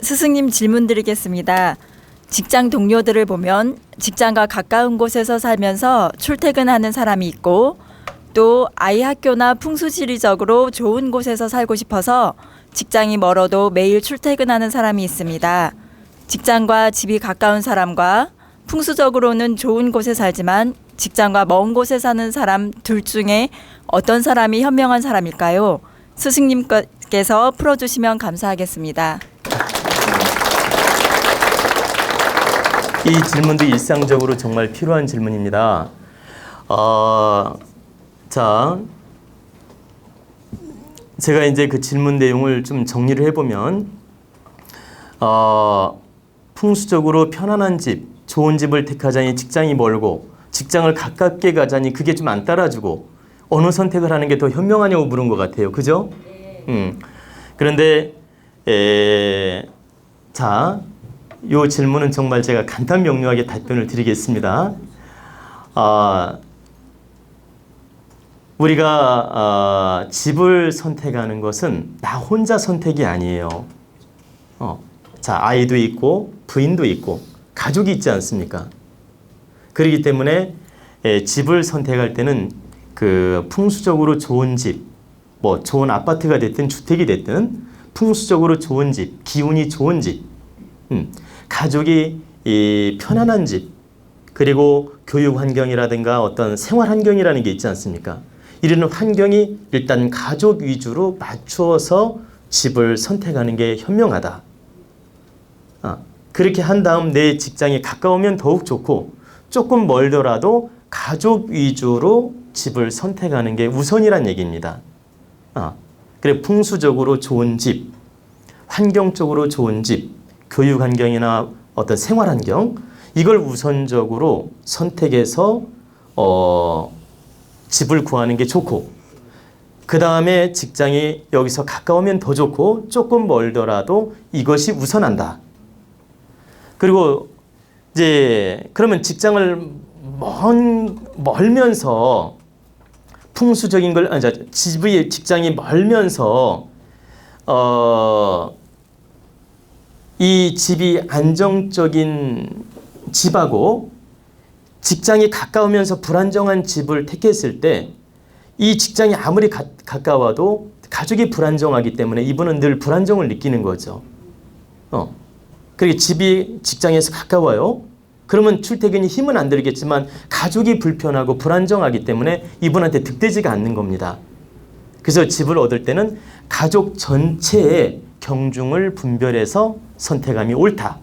스승님 질문 드리겠습니다. 직장 동료들을 보면 직장과 가까운 곳에서 살면서 출퇴근하는 사람이 있고 또 아이 학교나 풍수지리적으로 좋은 곳에서 살고 싶어서 직장이 멀어도 매일 출퇴근하는 사람이 있습니다. 직장과 집이 가까운 사람과 풍수적으로는 좋은 곳에 살지만 직장과 먼 곳에 사는 사람 둘 중에 어떤 사람이 현명한 사람일까요? 스승님께서 풀어주시면 감사하겠습니다. 이 질문도 일상적으로 정말 필요한 질문입니다. 어, 자, 제가 이제 그 질문 내용을 좀 정리를 해보면, 어, 풍수적으로 편안한 집, 좋은 집을 택하자니 직장이 멀고, 직장을 가깝게 가자니 그게 좀 안 따라주고, 어느 선택을 하는 게 더 현명하냐고 물은 것 같아요. 그죠? 음. 그런데, 에, 자, 요 질문은 정말 제가 간단 명료하게 답변을 드리겠습니다. 아, 우리가 아, 집을 선택하는 것은 나 혼자 선택이 아니에요. 어, 자 아이도 있고 부인도 있고 가족이 있지 않습니까? 그렇기 때문에 에, 집을 선택할 때는 그 풍수적으로 좋은 집, 뭐 좋은 아파트가 됐든 주택이 됐든 풍수적으로 좋은 집, 기운이 좋은 집, 음, 가족이 이 편안한 집 그리고 교육 환경이라든가 어떤 생활 환경이라는 게 있지 않습니까? 이런 환경이 일단 가족 위주로 맞추어서 집을 선택하는 게 현명하다. 아, 그렇게 한 다음 내 직장이 가까우면 더욱 좋고 조금 멀더라도 가족 위주로 집을 선택하는 게 우선이란 얘기입니다. 아, 그래 풍수적으로 좋은 집, 환경적으로 좋은 집, 교육 환경이나 어떤 생활 환경 이걸 우선적으로 선택해서 어, 집을 구하는 게 좋고 그 다음에 직장이 여기서 가까우면 더 좋고 조금 멀더라도 이것이 우선한다. 그리고 이제 그러면 직장을 먼 멀면서 풍수적인 걸 아니 저 집의 직장이 멀면서 어. 이 집이 안정적인 집하고 직장이 가까우면서 불안정한 집을 택했을 때 이 직장이 아무리 가, 가까워도 가족이 불안정하기 때문에 이분은 늘 불안정을 느끼는 거죠. 어. 그리고 집이 직장에서 가까워요. 그러면 출퇴근이 힘은 안 들겠지만 가족이 불편하고 불안정하기 때문에 이분한테 득되지가 않는 겁니다. 그래서 집을 얻을 때는 가족 전체의 경중을 분별해서 선택함이 옳다.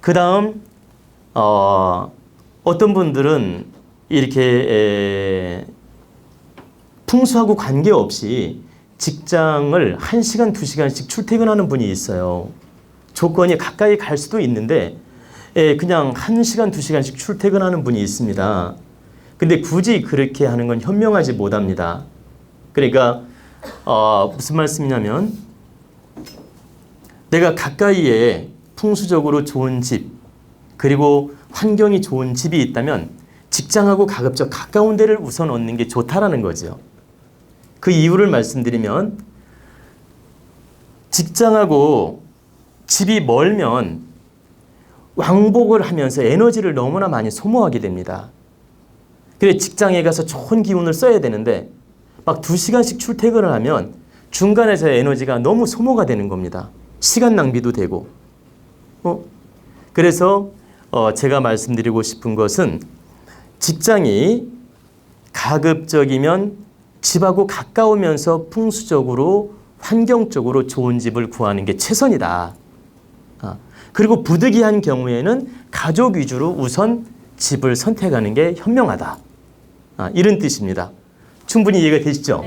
그 다음 어, 어떤 분들은 이렇게 에, 풍수하고 관계없이 직장을 1시간, 2시간씩 출퇴근하는 분이 있어요. 조건이 가까이 갈 수도 있는데 에, 그냥 1시간, 2시간씩 출퇴근하는 분이 있습니다. 근데 굳이 그렇게 하는 건 현명하지 못합니다. 그러니까 어, 무슨 말씀이냐면 내가 가까이에 풍수적으로 좋은 집 그리고 환경이 좋은 집이 있다면 직장하고 가급적 가까운 데를 우선 얻는 게 좋다라는 거죠. 그 이유를 말씀드리면 직장하고 집이 멀면 왕복을 하면서 에너지를 너무나 많이 소모하게 됩니다. 그래 직장에 가서 좋은 기운을 써야 되는데 막두 시간씩 출퇴근을 하면 중간에서 에너지가 너무 소모가 되는 겁니다. 시간 낭비도 되고. 어? 그래서 어, 제가 말씀드리고 싶은 것은 직장이 가급적이면 집하고 가까우면서 풍수적으로 환경적으로 좋은 집을 구하는 게 최선이다. 아, 그리고 부득이한 경우에는 가족 위주로 우선 집을 선택하는 게 현명하다. 아, 이런 뜻입니다. 충분히 이해가 되시죠?